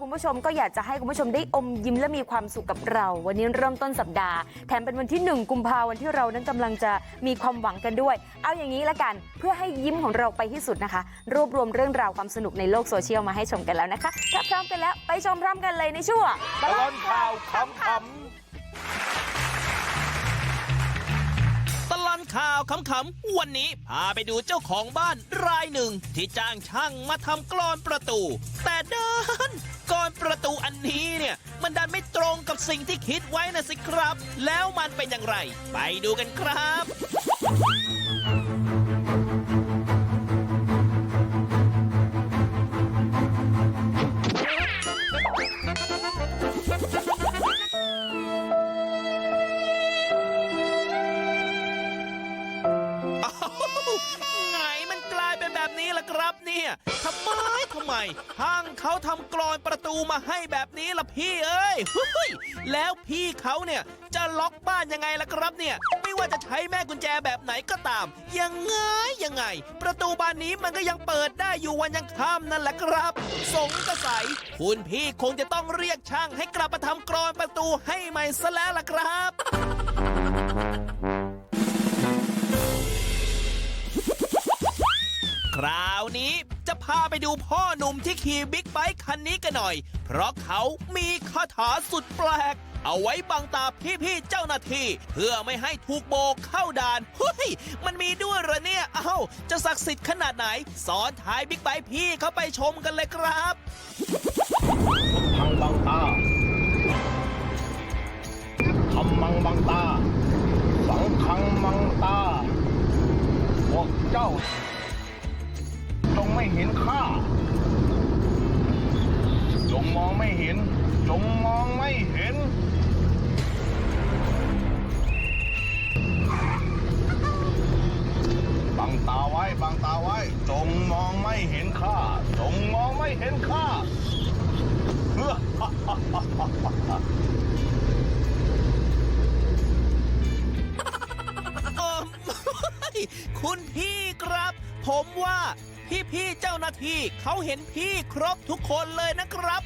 คุณผู้ชมก็อยากจะให้คุณผู้ชมได้อมยิ้มและมีความสุขกับเรา วันนี้เริ่มต้นสัปดาห์ แถมเป็นวันที่ 1 กุมภาวันที่เรานั้นกำลังจะมีความหวังกันด้วย เอาอย่างนี้ละกันเพื่อให้ยิ้มของเราไปที่สุดนะคะ รวบรวมเรื่องราวความสนุกในโลกโซเชียลมาให้ชมกันแล้วนะคะถ้าพร้อมกันแล้วไปชมพร้อมกันเลยในช่วงตลอดข่าวขำต ข่าวขำๆวันนี้พาไปดูเจ้าของบ้านรายหนึ่งที่จ้างช่างมาทำกรอนประตู แต่เดินกรอนประตูอันนี้เนี่ย มันดันไม่ตรงกับสิ่งที่คิดไว้นะสิครับ แล้วมันเป็นอย่างไร ไปดูกันครับ แบบนี้ล่ะครับเนี่ยทำไมทำไมช่างเขาทำกรอนประตูมาให้แบบนี้ล่ะพี่เอ้ยแล้วพี่เขาเนี่ยจะล็อกบ้านยังไงล่ะครับเนี่ย ไม่ว่าจะใช้แม่กุญแจแบบไหนก็ตาม ยังไงยังไง ประตูบานนี้มันก็ยังเปิดได้อยู่วันยังค่ำนั่นแหละครับ สงสัยคุณพี่คงจะต้องเรียกช่างให้กลับมาทำกรอนประตูให้ใหม่ซะแล้วล่ะครับ พาไปดูพ่อหนุ่มที่ขี่บิ๊กไบค์คันนี้กันหน่อย เพราะเขามีคาถาสุดแปลก เอาไว้บังตาพี่ๆเจ้าหน้าที่ เพื่อไม่ให้ถูกโบกเข้าด่านเฮ้ยมันมีด้วยเหรอเนี่ย เอ้า จะศักดิ์สิทธิ์ขนาดไหน สอนท้ายบิ๊กไบค์พี่เขาไปชมกันเลยครับพังบังตาทำมังบังตา สังคังมังตาพวกเจ้า เห็นข้า จงมองไม่เห็น จงมองไม่เห็น บังตาไว้ บังตาไว้ จงมองไม่เห็นข้า จงมองไม่เห็นข้าเออคุณพี่ครับ ผมว่า พี่ๆเจ้าหน้าที่เขาเห็นพี่ครบทุกคนเลยนะครับ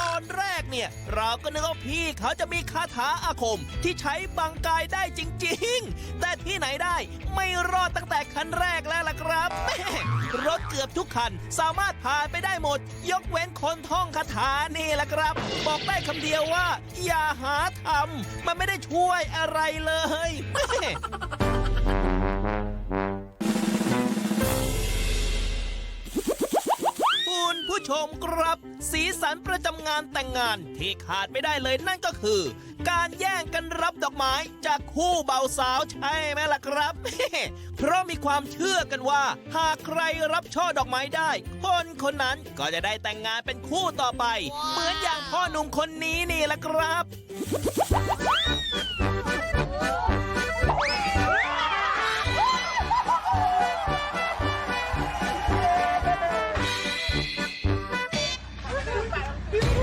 ตอนแรกเนี่ย เราก็นึกว่าพี่เขาจะมีคาถาอาคมที่ใช้บังกายได้จริง ๆ แต่ที่ไหนได้ไม่รอดตั้งแต่คันแรกแล้วล่ะครับ รถเกือบทุกคันสามารถผ่านไปได้หมด ยกเว้นคนท่องคาถานี่แหละครับ บอกได้คำเดียวว่า อย่าหาทำมันไม่ได้ช่วยอะไรเลย ครับ สีสันประจำงานแต่งงานที่ขาดไม่ได้เลยนั่นก็คือ การแย่งกันรับดอกไม้จากคู่เบาสาวใช่ไหมล่ะครับ เพราะมีความเชื่อกันว่า หากใครรับช่อดอกไม้ได้ คนคนนั้นก็จะได้แต่งงานเป็นคู่ต่อไป เหมือนอย่างพ่อหนุ่มคนนี้นี่แหละครับ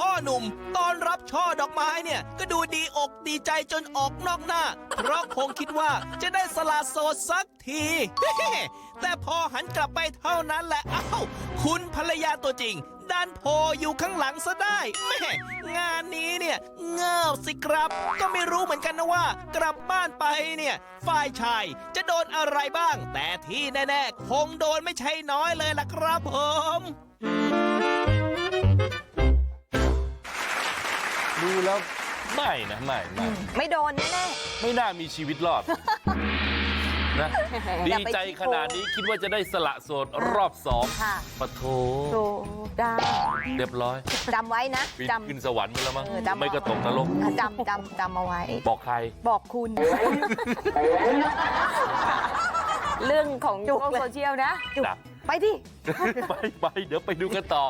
พ่อหนุ่ม ตอนรับช่อดอกไม้เนี่ยก็ดูดีอกดีใจจนออกนอกหน้า เพราะคงคิดว่าจะได้สละโสดสักที แต่พอหันกลับไปเท่านั้นแหละเอ้าคุณภรรยาตัวจริงดันโผล่อยู่ข้างหลังซะได้แม่งานนี้เนี่ยเงาสิครับ ก็ไม่รู้เหมือนกันนะว่า กลับบ้านไปเนี่ย ฝ่ายชายจะโดนอะไรบ้าง แต่ที่แน่ ๆ คงโดนไม่ใช่น้อยเลยล่ะครับผม ดูแล้วไม่นะไม่ไม่ไม่โดนแน่ไม่น่ามีชีวิตรอดนะๆดีอย่าไปใจคิขนาดนี้คิดว่าจะได้สละโสดรอบสองค่ะปะโถโตได้เรียบร้อยจำไว้นะบินจำขึ้นสวรรค์ไปแล้วมั้งเออจำไม่ก็ตกนรกอะจำจำจำเอาไว้ บอกใครบอกคุณ เรื่องของโลกโซเชียลนะจ้ะไปที่ไปไปเดี๋ยวไปดูกันต่อ